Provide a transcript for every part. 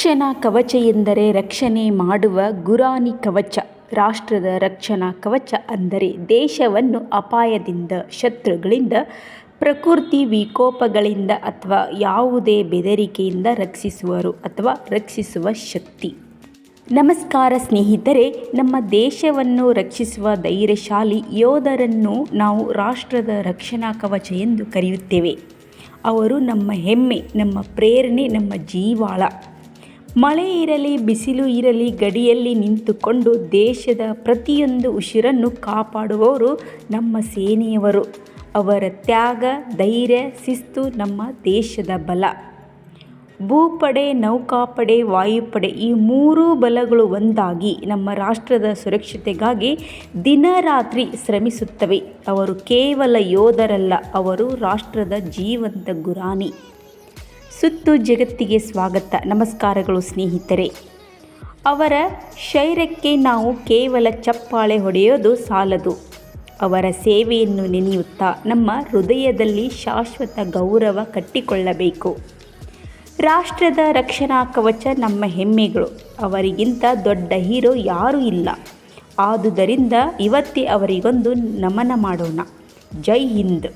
ರಕ್ಷಣಾ ಕವಚ ಎಂದರೆ ರಕ್ಷಣೆ ಮಾಡುವ ಗುರಾಣಿ ಕವಚ. ರಾಷ್ಟ್ರದ ರಕ್ಷಣಾ ಕವಚ ಅಂದರೆ ದೇಶವನ್ನು ಅಪಾಯದಿಂದ, ಶತ್ರುಗಳಿಂದ, ಪ್ರಕೃತಿ ವಿಕೋಪಗಳಿಂದ ಅಥವಾ ಯಾವುದೇ ಬೆದರಿಕೆಯಿಂದ ರಕ್ಷಿಸುವರು ಅಥವಾ ರಕ್ಷಿಸುವ ಶಕ್ತಿ. ನಮಸ್ಕಾರ ಸ್ನೇಹಿತರೆ, ನಮ್ಮ ದೇಶವನ್ನು ರಕ್ಷಿಸುವ ಧೈರ್ಯಶಾಲಿ ಯೋಧರನ್ನು ನಾವು ರಾಷ್ಟ್ರದ ರಕ್ಷಣಾ ಕವಚ ಎಂದು ಕರೆಯುತ್ತೇವೆ. ಅವರು ನಮ್ಮ ಹೆಮ್ಮೆ, ನಮ್ಮ ಪ್ರೇರಣೆ, ನಮ್ಮ ಜೀವಾಳ. ಮಳೆ ಇರಲಿ, ಬಿಸಿಲು ಇರಲಿ, ಗಡಿಯಲ್ಲಿ ನಿಂತುಕೊಂಡು ದೇಶದ ಪ್ರತಿಯೊಂದು ಉಸಿರನ್ನು ಕಾಪಾಡುವವರು ನಮ್ಮ ಸೇನೆಯವರು. ಅವರ ತ್ಯಾಗ, ಧೈರ್ಯ, ಶಿಸ್ತು ನಮ್ಮ ದೇಶದ ಬಲ. ಭೂಪಡೆ, ನೌಕಾಪಡೆ, ವಾಯುಪಡೆ ಈ ಮೂರೂ ಬಲಗಳು ಒಂದಾಗಿ ನಮ್ಮ ರಾಷ್ಟ್ರದ ಸುರಕ್ಷತೆಗಾಗಿ ದಿನ ರಾತ್ರಿ ಶ್ರಮಿಸುತ್ತವೆ. ಅವರು ಕೇವಲ ಯೋಧರಲ್ಲ, ಅವರು ರಾಷ್ಟ್ರದ ಜೀವಂತ ಗುರಾಣಿ. ಸುತ್ತು ಜಗತ್ತಿಗೆ ಸ್ವಾಗತ. ನಮಸ್ಕಾರಗಳು ಸ್ನೇಹಿತರೆ. ಅವರ ಶೈರ್ಯಕ್ಕೆ ನಾವು ಕೇವಲ ಚಪ್ಪಾಳೆ ಹೊಡೆಯೋದು ಸಾಲದು. ಅವರ ಸೇವೆಯನ್ನು ನೆನೆಯುತ್ತಾ ನಮ್ಮ ಹೃದಯದಲ್ಲಿ ಶಾಶ್ವತ ಗೌರವ ಕಟ್ಟಿಕೊಳ್ಳಬೇಕು. ರಾಷ್ಟ್ರದ ರಕ್ಷಣಾ ಕವಚ ನಮ್ಮ ಹೆಮ್ಮೆಗಳು. ಅವರಿಗಿಂತ ದೊಡ್ಡ ಹೀರೋ ಯಾರೂ ಇಲ್ಲ. ಆದುದರಿಂದ ಇವತ್ತೇ ಅವರಿಗೊಂದು ನಮನ ಮಾಡೋಣ. ಜೈ ಹಿಂದ್.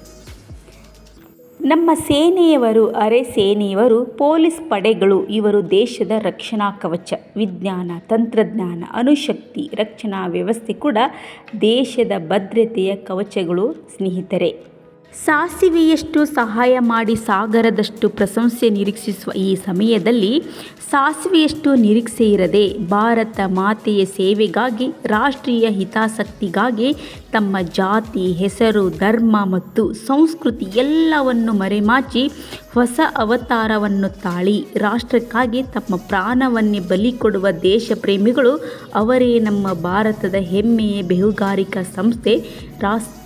ನಮ್ಮ ಸೇನೆಯವರು, ಅರೆ ಸೇನೆಯವರು, ಪೊಲೀಸ್ ಪಡೆಗಳು, ಇವರು ದೇಶದ ರಕ್ಷಣಾ ಕವಚ, ವಿಜ್ಞಾನ, ತಂತ್ರಜ್ಞಾನ, ಅಣುಶಕ್ತಿ, ರಕ್ಷಣಾ ವ್ಯವಸ್ಥೆ ಕೂಡ ದೇಶದ ಭದ್ರತೆಯ ಕವಚಗಳು, ಸ್ನೇಹಿತರೆ. ಸಾಸಿವೆಯಷ್ಟು ಸಹಾಯ ಮಾಡಿ ಸಾಗರದಷ್ಟು ಪ್ರಶಂಸೆ ನಿರೀಕ್ಷಿಸುವ ಈ ಸಮಯದಲ್ಲಿ ಸಾಸಿವೆಯಷ್ಟು ನಿರೀಕ್ಷೆ ಇರದೆ ಭಾರತ ಮಾತೆಯ ಸೇವೆಗಾಗಿ, ರಾಷ್ಟ್ರೀಯ ಹಿತಾಸಕ್ತಿಗಾಗಿ ತಮ್ಮ ಜಾತಿ, ಹೆಸರು, ಧರ್ಮ ಮತ್ತು ಸಂಸ್ಕೃತಿ ಎಲ್ಲವನ್ನು ಮರೆಮಾಚಿ ಹೊಸ ಅವತಾರವನ್ನು ತಾಳಿ ರಾಷ್ಟ್ರಕ್ಕಾಗಿ ತಮ್ಮ ಪ್ರಾಣವನ್ನೇ ಬಲಿ ಕೊಡುವ ದೇಶ ಪ್ರೇಮಿಗಳು ಅವರೇ ನಮ್ಮ ಭಾರತದ ಹೆಮ್ಮೆಯ ಬೇಹುಗಾರಿಕಾ ಸಂಸ್ಥೆ ರಾಸ್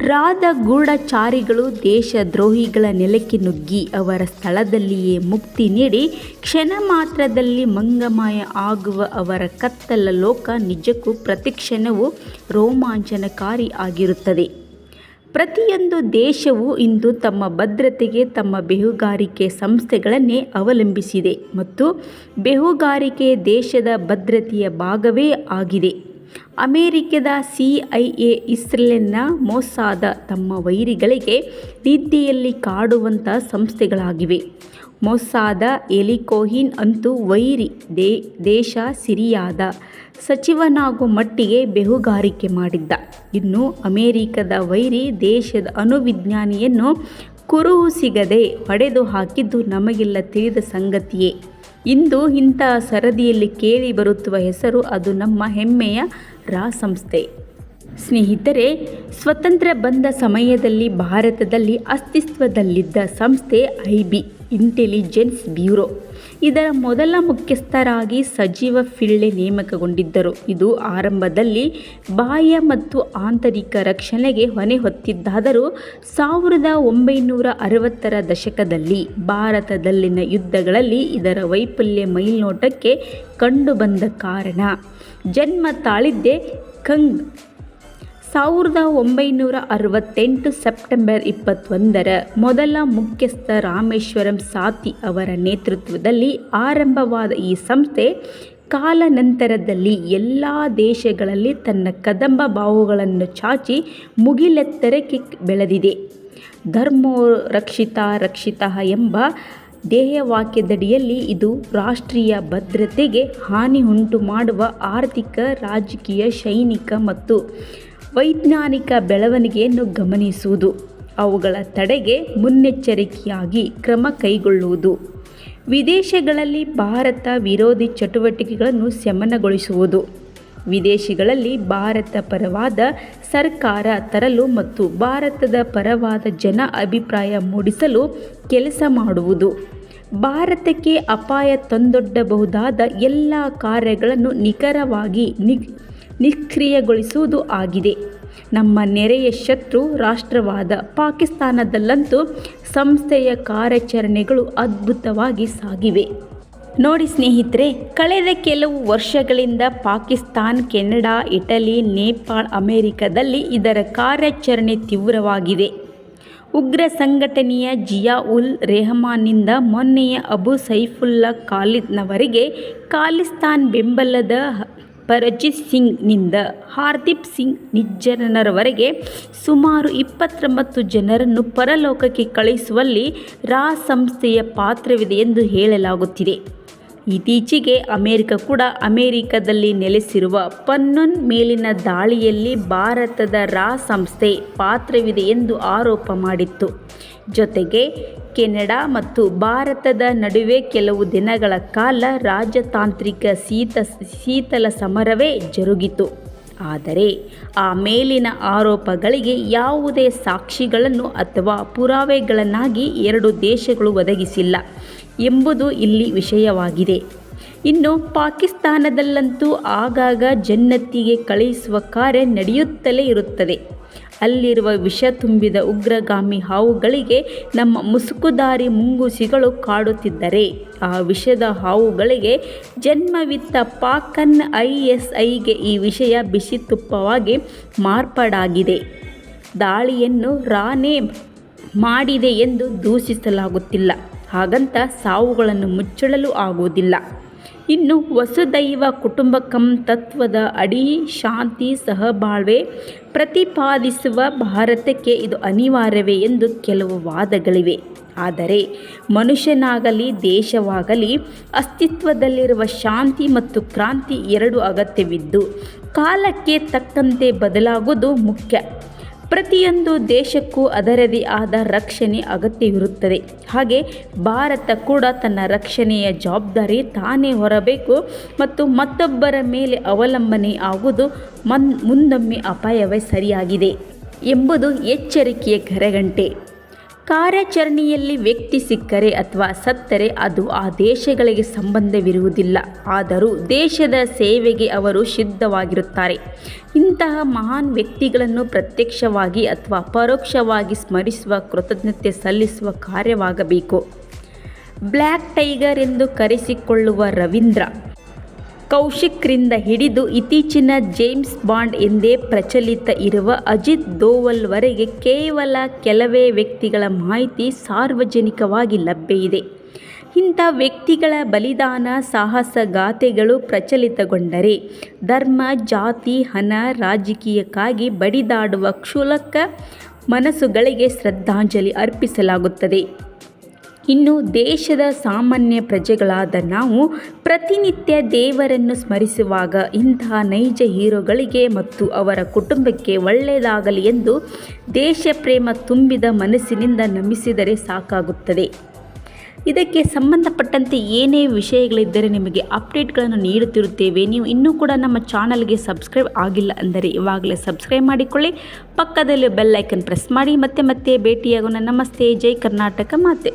ರಾದ ಗೂಢಚಾರಿಗಳು ದೇಶದ್ರೋಹಿಗಳ ನೆಲಕ್ಕೆ ನುಗ್ಗಿ ಅವರ ಸ್ಥಳದಲ್ಲಿಯೇ ಮುಕ್ತಿ ನೀಡಿ ಕ್ಷಣ ಮಾತ್ರದಲ್ಲಿ ಮಂಗಮಯ ಆಗುವ ಅವರ ಕತ್ತಲ ಲೋಕ ನಿಜಕ್ಕೂ ಪ್ರತಿಕ್ಷಣವೂ ರೋಮಾಂಚನಕಾರಿ ಆಗಿರುತ್ತದೆ. ಪ್ರತಿಯೊಂದು ದೇಶವು ಇಂದು ತಮ್ಮ ಭದ್ರತೆಗೆ, ತಮ್ಮ ಬೇಹುಗಾರಿಕೆ ಸಂಸ್ಥೆಗಳನ್ನೇ ಅವಲಂಬಿಸಿದೆ ಮತ್ತು ಬೇಹುಗಾರಿಕೆ ದೇಶದ ಭದ್ರತೆಯ ಭಾಗವೇ ಆಗಿದೆ. ಅಮೆರಿಕದ ಸಿ ಐ ಎ ಇಸ್ರೇಲ್ನ ಮೋಸಾದ ತಮ್ಮ ವೈರಿಗಳಿಗೆ ನಿದ್ದೆಯಲ್ಲಿ ಕಾಡುವಂಥ ಸಂಸ್ಥೆಗಳಾಗಿವೆ. ಮೊಸಾದ ಎಲಿಕೋಹಿನ್ ಅಂತೂ ವೈರಿ ದೇ, ದೇಶ ಸಿರಿಯಾದ ಸಚಿವನಾಗುವ ಮಟ್ಟಿಗೆ ಬೆಹುಗಾರಿಕೆ ಮಾಡಿದ್ದ. ಇನ್ನು ಅಮೆರಿಕದ ವೈರಿ ದೇಶದ ಅಣುವಿಜ್ಞಾನಿಯನ್ನು ಕುರುಹು ಸಿಗದೆ ಹೊಡೆದು ಹಾಕಿದ್ದು ನಮಗೆಲ್ಲ ತಿಳಿದ ಸಂಗತಿಯೇ. ಇಂದು ಇಂಥ ಸರದಿಯಲ್ಲಿ ಕೇಳಿ ಬರುತ್ತುವ ಹೆಸರು ಅದು ನಮ್ಮ ಹೆಮ್ಮೆಯ ರಾ ಸಂಸ್ಥೆ ಸ್ನೇಹಿತರೆ, ಸ್ವತಂತ್ರ ಬಂದ ಸಮಯದಲ್ಲಿ ಭಾರತದಲ್ಲಿ ಅಸ್ತಿತ್ವದಲ್ಲಿದ್ದ ಸಂಸ್ಥೆ ಐ ಬಿ. ಇಂಟೆಲಿಜೆನ್ಸ್ ಬ್ಯೂರೋ ಇದರ ಮೊದಲ ಮುಖ್ಯಸ್ಥರಾಗಿ ಸಜೀವ ಫಿಳ್ಳೆ ನೇಮಕಗೊಂಡಿದ್ದರು. ಇದು ಆರಂಭದಲ್ಲಿ ಬಾಹ್ಯ ಮತ್ತು ಆಂತರಿಕ ರಕ್ಷಣೆಗೆ ಹೊಣೆ ಹೊತ್ತಿದ್ದಾದರೂ ಸಾವಿರದ ಒಂಬೈನೂರ ಅರವತ್ತರ ದಶಕದಲ್ಲಿ ಭಾರತದಲ್ಲಿನ ಯುದ್ಧಗಳಲ್ಲಿ ಇದರ ವೈಫಲ್ಯ ಮೈಲ್ನೋಟಕ್ಕೆ ಕಂಡುಬಂದ ಕಾರಣ. ಜನ್ಮ ತಾಳಿದ್ದೆ ಕಂಗ್. ಸಾವಿರದ ಒಂಬೈನೂರ ಅರವತ್ತೆಂಟು ಸೆಪ್ಟೆಂಬರ್ ಇಪ್ಪತ್ತೊಂದರ ಮೊದಲ ಮುಖ್ಯಸ್ಥ ರಾಮೇಶ್ವರಂ ಸಾತಿ ಅವರ ನೇತೃತ್ವದಲ್ಲಿ ಆರಂಭವಾದ ಈ ಸಂಸ್ಥೆ ಕಾಲನಂತರದಲ್ಲಿ ಎಲ್ಲ ದೇಶಗಳಲ್ಲಿ ತನ್ನ ಕದಂಬ ಬಾಹುಗಳನ್ನು ಚಾಚಿ ಮುಗಿಲೆತ್ತರಕ್ಕೆ ಬೆಳೆದಿದೆ. ಧರ್ಮೋ ರಕ್ಷಿತ ರಕ್ಷಿತ ಎಂಬ ಧ್ಯೇಯವಾಕ್ಯದಡಿಯಲ್ಲಿ ಇದು ರಾಷ್ಟ್ರೀಯ ಭದ್ರತೆಗೆ ಹಾನಿ ಉಂಟು ಮಾಡುವ ಆರ್ಥಿಕ, ರಾಜಕೀಯ ಶೈನಿಕ ಮತ್ತು ವೈಜ್ಞಾನಿಕ ಬೆಳವಣಿಗೆಯನ್ನು ಗಮನಿಸುವುದು, ಅವುಗಳ ತಡೆಗೆ ಮುನ್ನೆಚ್ಚರಿಕೆಯಾಗಿ ಕ್ರಮ ಕೈಗೊಳ್ಳುವುದು. ವಿದೇಶಗಳಲ್ಲಿ ಭಾರತ ವಿರೋಧಿ ಚಟುವಟಿಕೆಗಳನ್ನು ಶಮನಗೊಳಿಸುವುದು. ವಿದೇಶಗಳಲ್ಲಿ ಭಾರತ ಪರವಾದ ಸರ್ಕಾರ ತರಲು ಮತ್ತು ಭಾರತದ ಪರವಾದ ಜನ ಅಭಿಪ್ರಾಯ ಮೂಡಿಸಲು ಕೆಲಸ ಮಾಡುವುದು. ಭಾರತಕ್ಕೆ ಅಪಾಯ ತಂದೊಡ್ಡಬಹುದಾದ ಎಲ್ಲ ಕಾರ್ಯಗಳನ್ನು ನಿಖರವಾಗಿ ನಿ ನಿಷ್ಕ್ರಿಯಗೊಳಿಸುವುದು ಆಗಿದೆ. ನಮ್ಮ ನೆರೆಯ ಶತ್ರು ರಾಷ್ಟ್ರವಾದ ಪಾಕಿಸ್ತಾನದಲ್ಲಂತೂ ಸಂಸ್ಥೆಯ ಕಾರ್ಯಾಚರಣೆಗಳು ಅದ್ಭುತವಾಗಿ ಸಾಗಿವೆ. ನೋಡಿ ಸ್ನೇಹಿತರೆ, ಕಳೆದ ಕೆಲವು ವರ್ಷಗಳಿಂದ ಪಾಕಿಸ್ತಾನ್, ಕೆನಡಾ, ಇಟಲಿ, ನೇಪಾಳ, ಅಮೆರಿಕದಲ್ಲಿ ಇದರ ಕಾರ್ಯಾಚರಣೆ ತೀವ್ರವಾಗಿದೆ. ಉಗ್ರ ಸಂಘಟನೆಯ ಜಿಯಾ ಉಲ್ ರೆಹಮಾನ್ನಿಂದ ಮೊನ್ನೆಯ ಅಬು ಸೈಫುಲ್ಲಾ ಖಾಲಿದ್ನವರೆಗೆ ಖಾಲಿಸ್ತಾನ್ ಬೆಂಬಲದ ಪರಜಿತ್ ಸಿಂಗ್ನಿಂದ ಹಾರ್ದೀಪ್ ಸಿಂಗ್ ನಿಜ್ಜನರವರೆಗೆ ಸುಮಾರು ಇಪ್ಪತ್ತೊಂಬತ್ತು ಜನರನ್ನು ಪರಲೋಕಕ್ಕೆ ಕಳುಹಿಸುವಲ್ಲಿ ರಾ ಸಂಸ್ಥೆಯ ಪಾತ್ರವಿದೆ ಎಂದು ಹೇಳಲಾಗುತ್ತಿದೆ. ಇತ್ತೀಚೆಗೆ ಅಮೆರಿಕ ಕೂಡ ಅಮೆರಿಕದಲ್ಲಿ ನೆಲೆಸಿರುವ ಪನ್ನೊನ್ ಮೇಲಿನ ದಾಳಿಯಲ್ಲಿ ಭಾರತದ ರಾ ಸಂಸ್ಥೆ ಪಾತ್ರವಿದೆ ಎಂದು ಆರೋಪ ಮಾಡಿತ್ತು. ಜೊತೆಗೆ ಕೆನಡಾ ಮತ್ತು ಭಾರತದ ನಡುವೆ ಕೆಲವು ದಿನಗಳ ಕಾಲ ರಾಜತಾಂತ್ರಿಕ ಶೀತಲ ಸಮರವೇ ಜರುಗಿತು. ಆದರೆ ಆ ಮೇಲಿನ ಆರೋಪಗಳಿಗೆ ಯಾವುದೇ ಸಾಕ್ಷಿಗಳನ್ನು ಅಥವಾ ಪುರಾವೆಗಳನ್ನಾಗಿ ಎರಡು ದೇಶಗಳು ಒದಗಿಸಿಲ್ಲ ಎಂಬುದು ಇಲ್ಲಿ ವಿಷಯವಾಗಿದೆ. ಇನ್ನು ಪಾಕಿಸ್ತಾನದಲ್ಲಂತೂ ಆಗಾಗ ಜನ್ನತ್ತಿಗೆ ಕಳುಹಿಸುವ ಕಾರ್ಯ ನಡೆಯುತ್ತಲೇ ಇರುತ್ತದೆ. ಅಲ್ಲಿರುವ ವಿಷ ತುಂಬಿದ ಉಗ್ರಗಾಮಿ ಹಾವುಗಳಿಗೆ ನಮ್ಮ ಮುಸುಕುದಾರಿ ಮುಂಗುಸಿಗಳು ಕಾಡುತ್ತಿದ್ದರೆ, ಆ ವಿಷದ ಹಾವುಗಳಿಗೆ ಜನ್ಮವಿತ್ತ ಪಾಕ್ನ ಐಎಸ್ಐಗೆ ಈ ವಿಷಯ ಬಿಸಿ ತುಪ್ಪವಾಗಿ ಮಾರ್ಪಾಡಾಗಿದೆ. ದಾಳಿಯನ್ನು ರಾನೇ ಮಾಡಿದೆ ಎಂದು ದೂಷಿಸಲಾಗುತ್ತಿಲ್ಲ. ಹಾಗಂತ ಸಾವುಗಳನ್ನು ಮುಚ್ಚಳಲು ಆಗುವುದಿಲ್ಲ. ಇನ್ನು ವಸುದೈವ ಕುಟುಂಬಕಂ ತತ್ವದ ಅಡಿ ಶಾಂತಿ ಸಹಬಾಳ್ವೆ ಪ್ರತಿಪಾದಿಸುವ ಭಾರತಕ್ಕೆ ಇದು ಅನಿವಾರ್ಯವೇ ಎಂದು ಕೆಲವು ವಾದಗಳಿವೆ. ಆದರೆ ಮನುಷ್ಯನಾಗಲಿ ದೇಶವಾಗಲಿ ಅಸ್ತಿತ್ವದಲ್ಲಿರುವ ಶಾಂತಿ ಮತ್ತು ಕ್ರಾಂತಿ ಎರಡು ಅಗತ್ಯವಿದ್ದು ಕಾಲಕ್ಕೆ ತಕ್ಕಂತೆ ಬದಲಾಗುವುದು ಮುಖ್ಯ. ಪ್ರತಿಯೊಂದು ದೇಶಕ್ಕೂ ಅದರದೇ ಆದ ರಕ್ಷಣೆ ಅಗತ್ಯವಿರುತ್ತದೆ. ಹಾಗೆ ಭಾರತ ಕೂಡ ತನ್ನ ರಕ್ಷಣೆಯ ಜವಾಬ್ದಾರಿ ತಾನೇ ಹೊರಬೇಕು ಮತ್ತು ಮತ್ತೊಬ್ಬರ ಮೇಲೆ ಅವಲಂಬನೆ ಆಗುವುದು ಮುಂದೊಮ್ಮೆ ಅಪಾಯವೇ ಸರಿಯಾಗಿದೆ ಎಂಬುದು ಎಚ್ಚರಿಕೆಯ ಕರೆಗಂಟೆ. ಕಾರ್ಯಾಚರಣೆಯಲ್ಲಿ ವ್ಯಕ್ತಿ ಸಿಕ್ಕರೆ ಅಥವಾ ಸತ್ತರೆ ಅದು ಆ ದೇಶಗಳಿಗೆ ಸಂಬಂಧವಿರುವುದಿಲ್ಲ. ಆದರೂ ದೇಶದ ಸೇವೆಗೆ ಅವರು ಸಿದ್ಧವಾಗಿರುತ್ತಾರೆ. ಇಂತಹ ಮಹಾನ್ ವ್ಯಕ್ತಿಗಳನ್ನು ಪ್ರತ್ಯಕ್ಷವಾಗಿ ಅಥವಾ ಪರೋಕ್ಷವಾಗಿ ಸ್ಮರಿಸುವ, ಕೃತಜ್ಞತೆ ಸಲ್ಲಿಸುವ ಕಾರ್ಯವಾಗಬೇಕು. ಬ್ಲ್ಯಾಕ್ ಟೈಗರ್ ಎಂದು ಕರೆಸಿಕೊಳ್ಳುವ ರವೀಂದ್ರ ಕೌಶಿಕ್ರಿಂದ ಹಿಡಿದು ಇತ್ತೀಚಿನ ಜೇಮ್ಸ್ ಬಾಂಡ್ ಎಂದೇ ಪ್ರಚಲಿತ ಇರುವ ಅಜಿತ್ ದೋವಲ್ವರೆಗೆ ಕೇವಲ ಕೆಲವೇ ವ್ಯಕ್ತಿಗಳ ಮಾಹಿತಿ ಸಾರ್ವಜನಿಕವಾಗಿ ಲಭ್ಯ ಇದೆ. ಇಂಥ ವ್ಯಕ್ತಿಗಳ ಬಲಿದಾನ, ಸಾಹಸ ಗಾಥೆಗಳು ಪ್ರಚಲಿತಗೊಂಡರೆ ಧರ್ಮ, ಜಾತಿ, ಹಣ, ರಾಜಕೀಯಕ್ಕಾಗಿ ಬಡಿದಾಡುವ ಕ್ಷುಲಕ ಮನಸ್ಸುಗಳಿಗೆ ಶ್ರದ್ಧಾಂಜಲಿ ಅರ್ಪಿಸಲಾಗುತ್ತದೆ. ಇನ್ನು ದೇಶದ ಸಾಮಾನ್ಯ ಪ್ರಜೆಗಳಾದ ನಾವು ಪ್ರತಿನಿತ್ಯ ದೇವರನ್ನು ಸ್ಮರಿಸುವಾಗ ಇಂತಹ ನೈಜ ಹೀರೋಗಳಿಗೆ ಮತ್ತು ಅವರ ಕುಟುಂಬಕ್ಕೆ ಒಳ್ಳೆಯದಾಗಲಿ ಎಂದು ದೇಶ ಪ್ರೇಮ ತುಂಬಿದ ಮನಸ್ಸಿನಿಂದ ನಮಿಸಿದರೆ ಸಾಕಾಗುತ್ತದೆ. ಇದಕ್ಕೆ ಸಂಬಂಧಪಟ್ಟಂತೆ ಏನೇ ವಿಷಯಗಳಿದ್ದರೆ ನಿಮಗೆ ಅಪ್ಡೇಟ್ಗಳನ್ನು ನೀಡುತ್ತಿರುತ್ತೇವೆ. ನೀವು ಇನ್ನೂ ಕೂಡ ನಮ್ಮ ಚಾನಲ್ಗೆ ಸಬ್ಸ್ಕ್ರೈಬ್ ಆಗಿಲ್ಲ ಅಂದರೆ ಇವಾಗಲೇ ಸಬ್ಸ್ಕ್ರೈಬ್ ಮಾಡಿಕೊಳ್ಳಿ. ಪಕ್ಕದಲ್ಲಿ ಬೆಲ್ ಐಕಾನ್ ಪ್ರೆಸ್ ಮಾಡಿ. ಮತ್ತೆ ಮತ್ತೆ ಭೇಟಿಯಾಗೋಣ. ನಮಸ್ತೆ. ಜೈ ಕರ್ನಾಟಕ ಮಾತೆ.